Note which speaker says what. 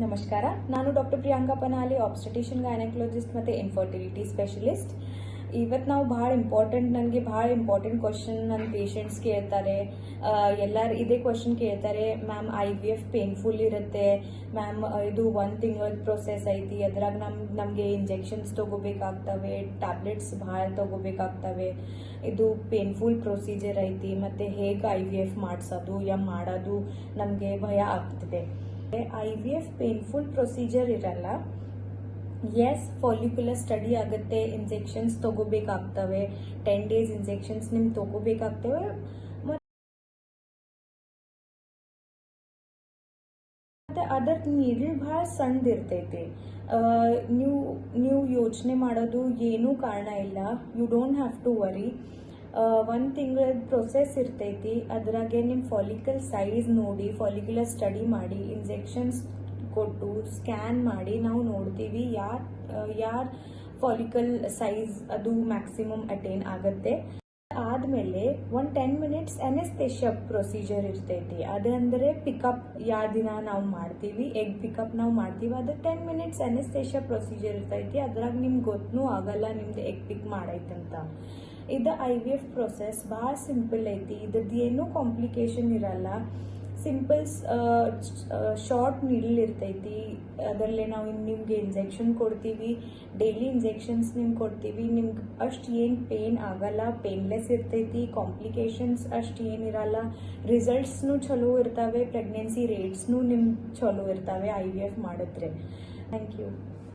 Speaker 1: ನಮಸ್ಕಾರ. ನಾನು doctor Priyanka Panali obstetrician gynaecologist ಮತ್ತು ಇನ್ಫರ್ಟಿಲಿಟಿ ಸ್ಪೆಷಲಿಸ್ಟ್ ಇವತ್ತು ನಾವು ಭಾಳ ಇಂಪಾರ್ಟೆಂಟ್ ನನಗೆ ಭಾಳ ಇಂಪಾರ್ಟೆಂಟ್ ಕ್ವಶನ್ ನನ್ನ ಪೇಷಂಟ್ಸ್ ಕೇಳ್ತಾರೆ. ಎಲ್ಲರೂ ಇದೇ ಕ್ವಶನ್ ಕೇಳ್ತಾರೆ. Ma'am I V F painful ಇರುತ್ತೆ. ಮ್ಯಾಮ್, ಇದು ಒಂದು ತಿಂಗಳ ಪ್ರೊಸೆಸ್ ಐತಿ. ಅದ್ರಾಗ ನಮ್ಮ ನಮಗೆ ಇಂಜೆಕ್ಷನ್ಸ್ ತೊಗೋಬೇಕಾಗ್ತವೆ. ಟ್ಯಾಬ್ಲೆಟ್ಸ್ ಭಾಳ ತೊಗೋಬೇಕಾಗ್ತವೆ. ಇದು ಪೇನ್ಫುಲ್ ಪ್ರೊಸೀಜರ್ ಐತಿ. ಮತ್ತು ಹೇಗೆ ಐ ವಿ ಎಫ್ ಮಾಡಿಸೋದು, ಯಾ ಮಾಡೋದು ನಮಗೆ ಭಯ ಆಗ್ತಿದೆ. I V F painful procedure ಇರಲ್ಲ. ಎಸ್ ಫಾಲಿಕ್ಯುಲರ್ ಸ್ಟಡಿ ಆಗುತ್ತೆ ಇಂಜೆಕ್ಷನ್ಸ್ ತಗೋಬೇಕಾಗ್ತವೆ ಟೆನ್ ಡೇಸ್ ಇಂಜೆಕ್ಷನ್ಸ್ ನಿಮ್ಗೆ ತಗೋಬೇಕಾಗ್ತವೆ ಮತ್ತೆ ಅದರ ಬಹಳ ಭಾಳ ಸಣ್ಣದಿರ್ತೈತಿ ನೀವು ನೀವು ಯೋಚನೆ ಮಾಡೋದು ಏನೂ ಕಾರಣ ಇಲ್ಲ. You don't have to worry ಒಂದು ತಿಂಗಳ ಪ್ರೊಸೆಸ್ ಇರ್ತೈತಿ. ಅದ್ರಾಗೆ ನಿಮ್ಮ ಫಾಲಿಕಲ್ ಸೈಜ್ ನೋಡಿ ಫಾಲಿಕ್ಯುಲರ್ ಸ್ಟಡಿ ಮಾಡಿ ಇಂಜೆಕ್ಷನ್ಸ್ ಕೊಟ್ಟು ಸ್ಕ್ಯಾನ್ ಮಾಡಿ ನಾವು ನೋಡ್ತೀವಿ ಯಾರ್ ಯಾರ್ ಫಾಲಿಕಲ್ ಸೈಜ್ ಅದು ಮ್ಯಾಕ್ಸಿಮಮ್ ಅಟೈನ್ ಆಗುತ್ತೆ. ಆದಮೇಲೆ ಒಂದು ಟೆನ್ ಮಿನಿಟ್ಸ್ ಅನೆಸ್ತೇಷಿಯಾ ಪ್ರೊಸೀಜರ್ ಇರ್ತೈತಿ. ಅದಂದರೆ ಪಿಕಪ್ ಯಾವ ದಿನ ನಾವು ಮಾಡ್ತೀವಿ ಎಗ್ ಪಿಕಪ್ ನಾವು ಮಾಡ್ತೀವಿ. ಅದು ಟೆನ್ ಮಿನಿಟ್ಸ್ ಅನೆಸ್ತೇಷಿಯಾ ಪ್ರೊಸೀಜರ್ ಇರ್ತೈತಿ. ಅದ್ರಾಗ ನಿಮ್ಗೆ ಗೊತ್ತೂ ಆಗಲ್ಲ ನಿಮ್ದು ಎಗ್ ಪಿಕ್ ಮಾಡೈತಂತ. ಇದು ಐ ವಿ ಎಫ್ ಪ್ರೊಸೆಸ್ ಭಾಳ ಸಿಂಪಲ್ ಐತಿ. ಇದ್ರದ್ದು ಏನೂ ಕಾಂಪ್ಲಿಕೇಶನ್ ಇರಲ್ಲ. ಸಿಂಪಲ್ಸ್ ಶಾರ್ಟ್ ನೀಡಲ್ ಇರ್ತೈತಿ. ಅದರಲ್ಲೇ ನಾವು ನಿಮಗೆ ಇಂಜೆಕ್ಷನ್ ಕೊಡ್ತೀವಿ. ಡೈಲಿ ಇಂಜೆಕ್ಷನ್ಸ್ ನಿಮ್ಗೆ ಕೊಡ್ತೀವಿ. ನಿಮ್ಗೆ ಅಷ್ಟು ಏನು ಪೇನ್ ಆಗಲ್ಲ. ಪೇನ್ಲೆಸ್ ಇರ್ತೈತಿ. ಕಾಂಪ್ಲಿಕೇಶನ್ಸ್ ಅಷ್ಟು ಏನಿರಲ್ಲ ರಿಸಲ್ಟ್ಸ್ನು ಚಲೋ ಇರ್ತವೆ. ಪ್ರೆಗ್ನೆನ್ಸಿ ರೇಟ್ಸ್ನು ನಿಮ್ಗೆ ಚಲೋ ಇರ್ತವೆ. ಐ ವಿ ಎಫ್ ಮಾಡಿದ್ರೆ. Thank you